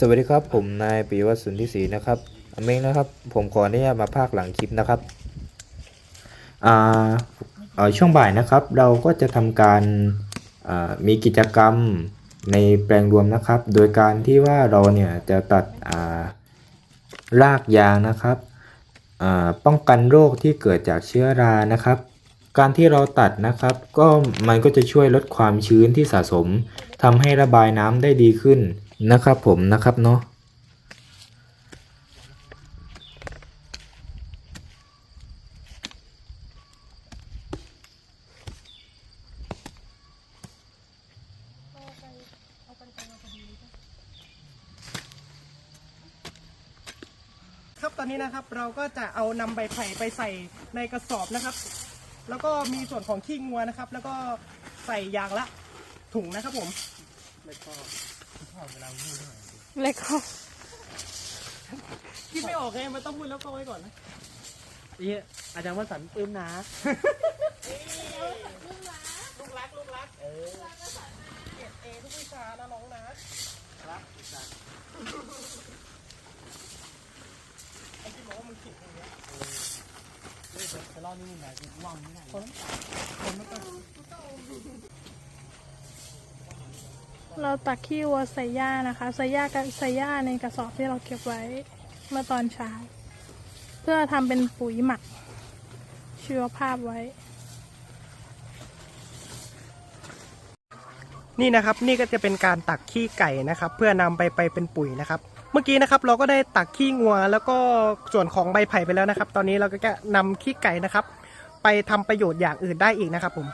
สวัสดีครับ ผมนายปีวัฒน์สุนทรศรีนะครับอเมงนะครับ ผมขออนุญาตมาภาคหลังคลิปนะครับอ่าช่วงบ่ายนะครับ เราก็จะทำการมีกิจกรรมในแปลงรวมนะครับ โดยการที่ว่าเราเนี่ยจะตัดารากยางนะครับป้องกันโรคที่เกิดจากเชื้อรานะครับ การที่เราตัดนะครับ ก็มันก็จะช่วยลดความชื้นที่สะสมทำให้ระบายน้ำได้ดีขึ้น นะครับผมนะครับเนาะครับตอนนี้นะครับเราก็จะเอานำใบไผ่ไปใส่ในกระสอบนะครับ แล้วก็มีส่วนของขี้งัวนะครับ แล้วก็ใส่ยางละถุงนะครับผม เลยก็คิดไม่ออกไงมันต้องพูดแล้วก็ไว้ก่อนนะนี่อาจารย์วสันต์ปลื้มนะ ลูกรัก ลูกรัก เออเก็บเอทุกวิชานะน้องนะครับไอ้ที่บอกว่ามันผิดอย่างเงี้ยจะรอดนี่มึงไหนว่างไม่ได้คนคนไม่ต้อง เราตักขี้วัวใส่หญ้านะคะ ใส่หญ้ากับใส่หญ้าในกระสอบที่เราเก็บไว้เมื่อตอนเช้า เพื่อทำเป็นปุ๋ยหมักชีวภาพไว้ นี่นะครับนี่ก็จะเป็นการตักขี้ไก่นะครับ เพื่อนำไปไปเป็นปุ๋ยนะครับ เมื่อกี้นะครับเราก็ได้ตักขี้งัว แล้วก็ส่วนของใบไผ่ไปแล้วนะครับ ตอนนี้เราก็จะนำขี้ไก่นะครับ ไปทำประโยชน์อย่างอื่นได้อีกนะครับผม